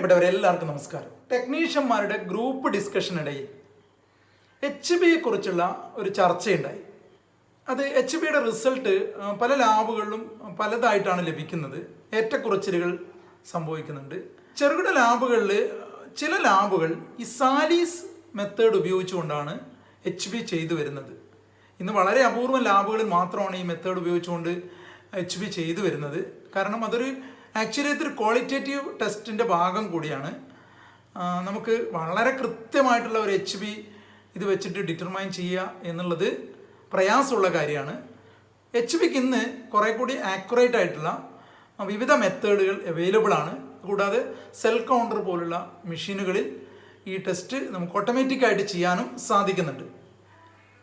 പ്രിയപ്പെട്ടവരെ എല്ലാവർക്കും നമസ്കാരം. ടെക്നീഷ്യന്മാരുടെ ഗ്രൂപ്പ് ഡിസ്കഷനിടയിൽ എച്ച് ബിയെ കുറിച്ചുള്ള ഒരു ചർച്ചയുണ്ടായി. അത് എച്ച് ബിയുടെ റിസൾട്ട് പല ലാബുകളിലും പലതായിട്ടാണ് ലഭിക്കുന്നത്. ഏറ്റക്കുറച്ചിലുകൾ സംഭവിക്കുന്നുണ്ട്. ചെറുകിട ലാബുകളിൽ ചില ലാബുകൾ ഈ സാലീസ് മെത്തേഡ് ഉപയോഗിച്ചുകൊണ്ടാണ് എച്ച് ബി ചെയ്തു വരുന്നത്. ഇന്ന് വളരെ അപൂർവം ലാബുകളിൽ മാത്രമാണ് ഈ മെത്തേഡ് ഉപയോഗിച്ചുകൊണ്ട് എച്ച് ബി ചെയ്തു വരുന്നത്. കാരണം അതൊരു ആക്ച്വലി ഇതൊരു ക്വാളിറ്റേറ്റീവ് ടെസ്റ്റിന്റെ ഭാഗം കൂടിയാണ്. നമുക്ക് വളരെ കൃത്യമായിട്ടുള്ള ഒരു എച്ച് ബി ഇത് വെച്ചിട്ട് ഡിറ്റർമൈൻ ചെയ്യുക എന്നുള്ളത് പ്രയാസമുള്ള കാര്യമാണ്. എച്ച് ബിക്ക് ഇന്ന് കുറേ കൂടി ആക്യുറേറ്റ് ആയിട്ടുള്ള വിവിധ മെത്തേഡുകൾ അവൈലബിൾ ആണ്. കൂടാതെ സെൽ കൗണ്ടർ പോലുള്ള മെഷീനുകളിൽ ഈ ടെസ്റ്റ് നമുക്ക് ഓട്ടോമാറ്റിക് ആയിട്ട് ചെയ്യാനും സാധിക്കുന്നുണ്ട്.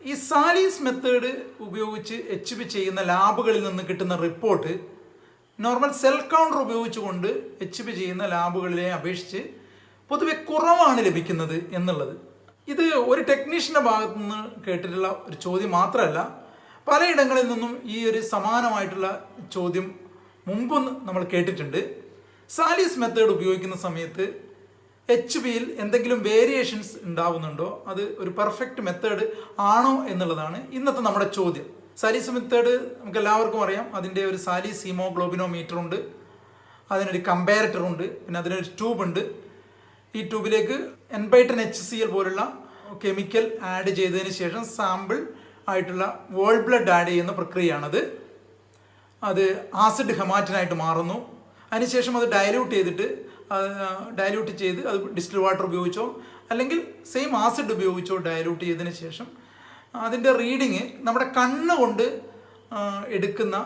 ഈ സാലീസ് മെത്തേഡ് ഉപയോഗിച്ച് എച്ച് ബി ചെയ്യുന്ന ലാബുകളിൽ നിന്ന് കിട്ടുന്ന റിപ്പോർട്ട് നോർമൽ സെൽ കൗണ്ടർ ഉപയോഗിച്ചുകൊണ്ട് എച്ച് പി ചെയ്യുന്ന ലാബുകളിലെ അപേക്ഷിച്ച് പൊതുവെ കുറവാണ് ലഭിക്കുന്നത് എന്നുള്ളത്. ഇത് ഒരു ടെക്നീഷ്യന്റെ ഭാഗത്തു നിന്ന് കേട്ടിട്ടുള്ള ഒരു ചോദ്യം മാത്രമല്ല പലയിടങ്ങളിൽ നിന്നും ഈ ഒരു സമാനമായിട്ടുള്ള ചോദ്യം മുമ്പും നമ്മൾ കേട്ടിട്ടുണ്ട്. സാലീസ് മെത്തേഡ് ഉപയോഗിക്കുന്ന സമയത്ത് എച്ച് പിയിൽ എന്തെങ്കിലും വേരിയേഷൻസ് ഉണ്ടാവുന്നുണ്ടോ? അത് ഒരു പെർഫെക്റ്റ് മെത്തേഡ് ആണോ എന്നുള്ളതാണ് ഇന്നത്തെ നമ്മുടെ ചോദ്യം. സാലീസ് മെത്തേഡ് നമുക്ക് എല്ലാവർക്കും അറിയാം. അതിന്റെ ഒരു സാലീസ് ഹീമോഗ്ലോബിനോമീറ്റർ ഉണ്ട് അതിനൊരു കമ്പാരറ്റർ ഉണ്ട് പിന്നെ അതിനൊരു ട്യൂബ് ഉണ്ട് ഈ ട്യൂബിലേക്ക് N by ten H C L പോലുള്ള കെമിക്കൽ ആഡ് ചെയ്തതിന് ശേഷം സാമ്പിൾ ആയിട്ടുള്ള വേൾ ബ്ലഡ് ആഡ് ചെയ്യുന്ന പ്രക്രിയയാണത്. അത് ആസിഡ് ഹെമാറ്റിനായിട്ട് മാറുന്നു. അതിനുശേഷം അത് ഡയലൂട്ട് ചെയ്തിട്ട് ഡയലൂട്ട് ചെയ്ത് അത് ഡിസ്റ്റിൽ വാട്ടർ ഉപയോഗിച്ചോ അല്ലെങ്കിൽ സെയിം ആസിഡ് ഉപയോഗിച്ചോ ഡയലൂട്ട് ചെയ്തതിന് ശേഷം അതിന്റെ റീഡിങ് നമ്മുടെ കണ്ണ് കൊണ്ട് എടുക്കുന്ന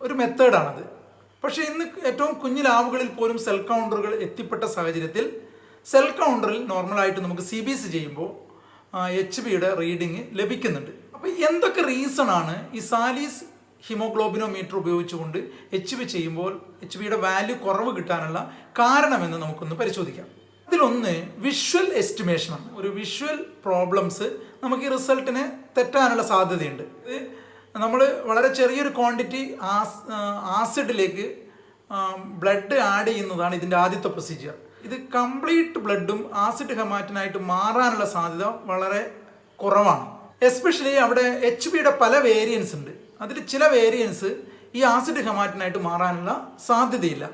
ഒരു മെത്തേഡാണത്. പക്ഷേ ഇന്ന് ഏറ്റവും കുഞ്ഞു ലാബുകളിൽ പോലും സെൽ കൗണ്ടറുകൾ എത്തിപ്പെട്ട സാഹചര്യത്തിൽ സെൽ കൗണ്ടറിൽ നോർമലായിട്ട് നമുക്ക് സി ബി സി ചെയ്യുമ്പോൾ എച്ച് ബിയുടെ റീഡിങ് ലഭിക്കുന്നുണ്ട്. അപ്പോൾ എന്തൊക്കെ റീസൺ ആണ് ഈ സാലീസ് ഹിമോഗ്ലോബിനോമീറ്റർ ഉപയോഗിച്ചുകൊണ്ട് എച്ച് ബി ചെയ്യുമ്പോൾ എച്ച് ബിയുടെ വാല്യൂ കുറവ് കിട്ടാനുള്ള കാരണമെന്ന് നമുക്കൊന്ന് പരിശോധിക്കാം. ഇതിലൊന്ന് വിഷ്വൽ എസ്റ്റിമേഷനാണ് ഒരു വിഷ്വൽ പ്രോബ്ലംസ് നമുക്ക് ഈ റിസൾട്ടിന് തെറ്റാനുള്ള സാധ്യതയുണ്ട്. ഇത് നമ്മൾ വളരെ ചെറിയൊരു ക്വാണ്ടിറ്റി ആസ് ആസിഡിലേക്ക് ബ്ലഡ് ആഡ് ചെയ്യുന്നതാണ് ഇതിന്റെ ആദ്യത്തെ പ്രൊസീജിയർ ഇത് കംപ്ലീറ്റ് ബ്ലഡും ആസിഡ് ഹെമാറ്റിനായിട്ട് മാറാനുള്ള സാധ്യത വളരെ കുറവാണ്. എസ്പെഷ്യലി അവിടെ എച്ച് ബിയുടെ പല വേരിയൻസ് ഉണ്ട്. അതിൽ ചില വേരിയൻസ് ഈ ആസിഡ് ഹെമാറ്റിനായിട്ട് മാറാനുള്ള സാധ്യതയില്ല.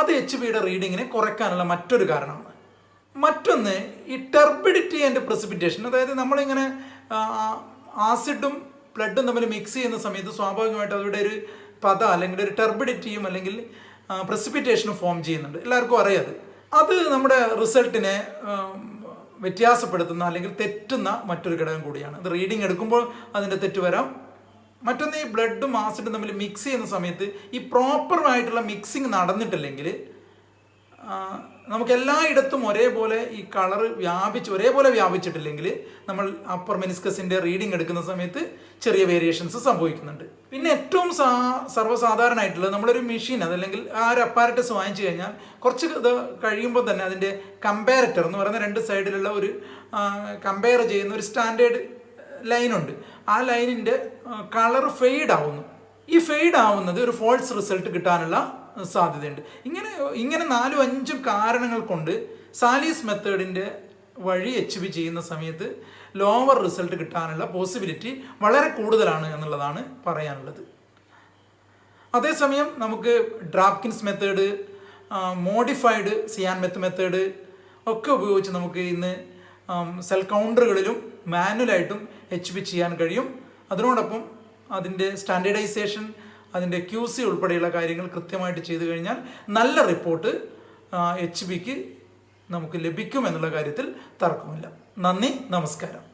അത് എച്ച് ബിയുടെ റീഡിങ്ങിനെ കുറയ്ക്കാനുള്ള മറ്റൊരു കാരണമാണ്. മറ്റൊന്ന് ഈ ടെർബിഡിറ്റി ആൻഡ് പ്രസിപ്പിറ്റേഷൻ അതായത് നമ്മളിങ്ങനെ ആസിഡും ബ്ലഡും തമ്മിൽ മിക്സ് ചെയ്യുന്ന സമയത്ത് സ്വാഭാവികമായിട്ട് അവരുടെ ഒരു പത അല്ലെങ്കിൽ ഒരു ടെർബിഡിറ്റിയും അല്ലെങ്കിൽ പ്രസിപ്പിറ്റേഷനും ഫോം ചെയ്യുന്നുണ്ട്. എല്ലാവർക്കും അറിയാം അത്. നമ്മുടെ റിസൾട്ടിനെ വ്യത്യാസപ്പെടുത്തുന്ന അല്ലെങ്കിൽ തെറ്റുന്ന മറ്റൊരു ഘടകം കൂടിയാണ്. അത് റീഡിങ് എടുക്കുമ്പോൾ അതിന്റെ തെറ്റ് വരാം. മറ്റൊന്ന് ഈ ബ്ലഡും ആസിഡും തമ്മിൽ മിക്സ് ചെയ്യുന്ന സമയത്ത് ഈ പ്രോപ്പറായിട്ടുള്ള മിക്സിങ് നടന്നിട്ടില്ലെങ്കിൽ നമുക്ക് എല്ലായിടത്തും ഒരേപോലെ ഈ കളർ വ്യാപിച്ച് ഒരേപോലെ വ്യാപിച്ചിട്ടില്ലെങ്കിൽ നമ്മൾ അപ്പർ മെനിസ്കസിന്റെ റീഡിംഗ് എടുക്കുന്ന സമയത്ത് ചെറിയ വേരിയേഷൻസ് സംഭവിക്കുന്നുണ്ട്. പിന്നെ ഏറ്റവും സാ സർവസാധാരണമായിട്ടുള്ളത് നമ്മളൊരു മെഷീൻ അതല്ലെങ്കിൽ ആ ഒരു അപ്പാരറ്റസ് വാങ്ങിച്ചു കഴിഞ്ഞാൽ കുറച്ച് ഇത് കഴിയുമ്പോൾ തന്നെ അതിന്റെ കമ്പാരറ്റർ എന്ന് പറയുന്ന രണ്ട് സൈഡിലുള്ള ഒരു കമ്പയർ ചെയ്യുന്ന ഒരു സ്റ്റാൻഡേർഡ് ലൈനുണ്ട് ആ ലൈനിന്റെ കളർ ഫെയ്ഡ് ആവുന്നു. ഈ ഫെയ്ഡ് ആവുന്നത് ഒരു ഫോൾസ് റിസൾട്ട് കിട്ടാനുള്ള സാധ്യതയുണ്ട്. ഇങ്ങനെ ഇങ്ങനെ നാലും അഞ്ചും കാരണങ്ങൾ കൊണ്ട് സാലീസ് മെത്തേഡിന്റെ വഴി എച്ച് ബി ചെയ്യുന്ന സമയത്ത് ലോവർ റിസൾട്ട് കിട്ടാനുള്ള പോസിബിലിറ്റി വളരെ കൂടുതലാണ് എന്നുള്ളതാണ് പറയാനുള്ളത്. അതേസമയം നമുക്ക് Drabkin's method modified cyan meth method ഒക്കെ ഉപയോഗിച്ച് നമുക്ക് ഇന്ന് സെൽ കൗണ്ടറുകളിലും മാനുവലായിട്ടും എച്ച് ബി ചെയ്യാൻ കഴിയും. അതിനോടൊപ്പം അതിന്റെ സ്റ്റാൻഡേർഡൈസേഷൻ അതിന്റെ ക്യു സി ഉൾപ്പെടെയുള്ള കാര്യങ്ങൾ കൃത്യമായിട്ട് ചെയ്തു കഴിഞ്ഞാൽ നല്ല റിപ്പോർട്ട് എച്ച് ബിക്ക് നമുക്ക് ലഭിക്കും എന്നുള്ള കാര്യത്തിൽ തർക്കമില്ല. നന്ദി നമസ്കാരം.